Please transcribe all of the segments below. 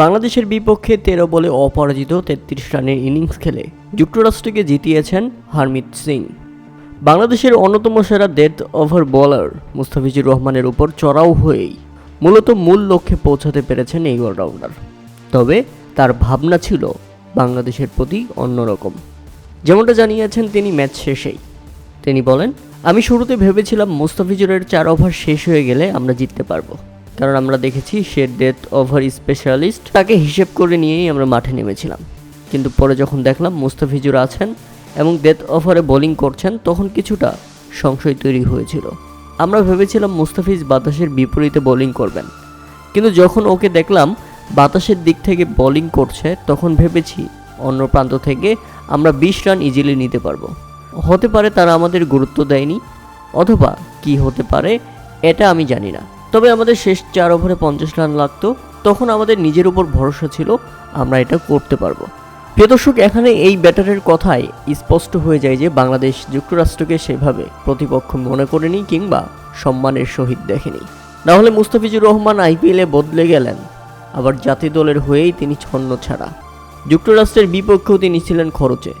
বাংলাদেশের বিপক্ষে তেরো বলে অপরাজিত তেত্রিশ রানের ইনিংস খেলে যুক্তরাষ্ট্রকে জিতিয়েছেন হারমিত সিং। বাংলাদেশের অন্যতম সেরা ডেথ ওভার বোলার মুস্তাফিজুর রহমানের উপর চড়াও হয়েই মূলত মূল লক্ষ্যে পৌঁছাতে পেরেছেন এই অলরাউন্ডার। তবে তার ভাবনা ছিল বাংলাদেশের প্রতি অন্যরকম। যেমনটা জানিয়েছেন তিনি ম্যাচ শেষেই। তিনি বলেন, আমি শুরুতে ভেবেছিলাম মুস্তাফিজুরের চার ওভার শেষ হয়ে গেলে আমরা জিততে পারব। কারণ আমরা দেখেছি সে ডেথ ওভার স্পেশালিস্ট তাকে হিসেব করে নিয়েই আমরা মাঠে নেমেছিলাম। কিন্তু পরে যখন দেখলাম মুস্তাফিজুর আছেন এবং ডেথ ওভারে বোলিং করছেন, তখন কিছুটা সংশয় তৈরি হয়েছিল। আমরা ভেবেছিলাম মুস্তাফিজ বাতাসের বিপরীতে বোলিং করবেন। কিন্তু যখন ওকে দেখলাম বাতাসের দিক থেকে বোলিং করছে, তখন ভেবেছি অন্য প্রান্ত থেকে আমরা বিশ রান ইজিলি নিতে পারব। হতে পারে তারা আমাদের গুরুত্ব দেয়নি, অথবা কি হতে পারে, এটা আমি জানি না। তবে আমাদের শেষ চার ওভারে পঞ্চাশ রান লাগতো। তখন আমাদের নিজের উপর ভরসা ছিল, আমরা এটা করতে পারব। প্রিয় দর্শক, এখানে এই ব্যাটারের কথায় স্পষ্ট হয়ে যায় যে বাংলাদেশ যুক্তরাষ্ট্রকে সেভাবে প্রতিপক্ষ মনে করেনি কিংবা সম্মানের সহিত দেখেনি। নাহলে মুস্তাফিজুর রহমান আইপিএলে বদলে গেলেন। আবার জাতীয় দলের হয়েই তিনি ছন্ন ছাড়া। যুক্তরাষ্ট্রের বিপক্ষেও তিনি ছিলেন খরচে।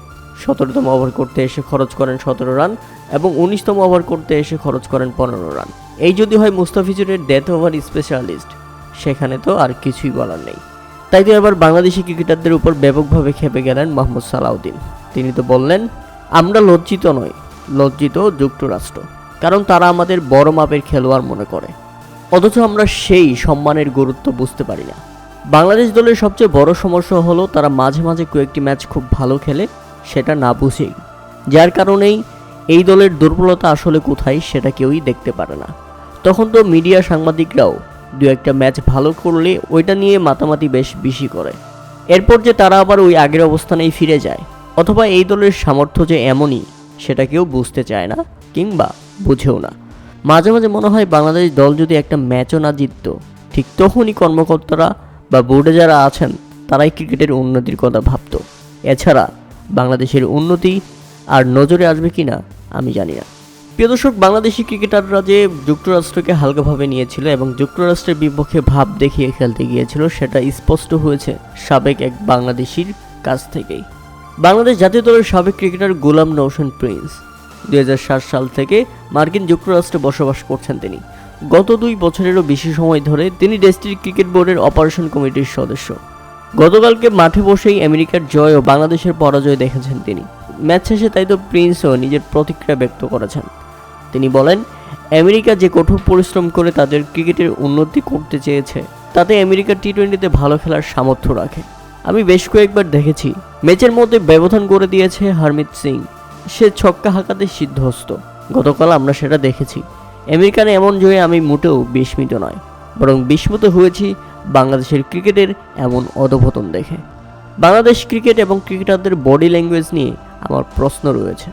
সতেরোতম ওভার করতে এসে খরচ করেন সতেরো রান এবং উনিশতম ওভার করতে এসে খরচ করেন পনেরো রান। এই যদি হয় মুস্তাফিজুরের ডেথ ওভার স্পেশালিস্ট সেখানে তো আর কিছুই বলার নেই। তাই তো এবার বাংলাদেশি ক্রিকেটারদের উপর ব্যাপকভাবে খেপে গেলেন মোহাম্মদ সালাউদ্দিন। তিনি তো বললেন, আমরা লজ্জিত নই, লজ্জিত যুক্তরাষ্ট্র, কারণ তারা আমাদের বড় মাপের খেলোয়াড় মনে করে। অথচ আমরা সেই সম্মানের গুরুত্ব বুঝতে পারি না। বাংলাদেশ দলের সবচেয়ে বড় সমস্যা হলো তারা মাঝে মাঝে কয়েকটি ম্যাচ খুব ভালো খেলে, সেটা না বুঝেই। যার কারণেই এই দলের দুর্বলতা আসলে কোথায় সেটা কেউই দেখতে পারে না। তখন তো মিডিয়া সাংবাদিকরাও দু একটা ম্যাচ ভালো করলে ওইটা নিয়ে মাতামাতি বেশ বেশি করে। এরপর যে তারা আবার ওই আগের অবস্থানেই ফিরে যায়, অথবা এই দলের সামর্থ্য যে এমনই, সেটা কেউ বুঝতে চায় না কিংবা বুঝেও না। মাঝে মাঝে মনে হয় বাংলাদেশ দল যদি একটা ম্যাচও না জিততো, ঠিক তখনই কর্মকর্তারা বা বোর্ডে যারা আছেন, তারাই ক্রিকেটের উন্নতির কথা ভাবতো। এছাড়া বাংলাদেশের উন্নতি আর নজরে আসবে কিনা আমি জানি না। প্রিয় দর্শক, বাংলাদেশি ক্রিকেটাররা যে যুক্তরাষ্ট্রকে হালকাভাবে নিয়েছিল এবং যুক্তরাষ্ট্রের বিপক্ষে ভাব দেখিয়ে খেলতে গিয়েছিল, সেটা স্পষ্ট হয়েছে সাবেক এক বাংলাদেশির কাছ থেকেই। বাংলাদেশ জাতীয় দলের সাবেক ক্রিকেটার গোলাম নৌসেন প্রিন্স, দুই হাজার সাত সাল থেকে মার্কিন যুক্তরাষ্ট্রে বসবাস করছেন তিনি। গত দুই বছরেরও বেশি সময় ধরে তিনি দেশটির ক্রিকেট বোর্ডের অপারেশন কমিটির সদস্য। গতকালকে মাঠে বসেই আমেরিকার জয় ও বাংলাদেশের পরাজয় দেখেছেন তিনি। ম্যাচ শেষে তাই তো প্রিন্সও নিজের প্রতিক্রিয়া ব্যক্ত করেছেন। তিনি বলেন, আমেরিকা যে কঠোর পরিশ্রম করে তাদের ক্রিকেটের উন্নতি করতে চেয়েছে, তাতে আমেরিকা টি টোয়েন্টিতে ভালো খেলার সামর্থ্য রাখে। আমি বেশ কয়েকবার দেখেছি, ম্যাচের মধ্যে ব্যবধান করে দিয়েছে হারমিত সিং। সে ছক্কা হাঁকাতে সিদ্ধহস্ত। গতকাল আমরা সেটা দেখেছি। আমেরিকান এমন জয়ে আমি মোটেও বিস্মিত নয়, বরং বিস্মিত হয়েছি বাংলাদেশের ক্রিকেটের এমন অধপতন দেখে। বাংলাদেশ ক্রিকেট এবং ক্রিকেটারদের বডি ল্যাঙ্গুয়েজ নিয়ে আমার প্রশ্ন রয়েছে।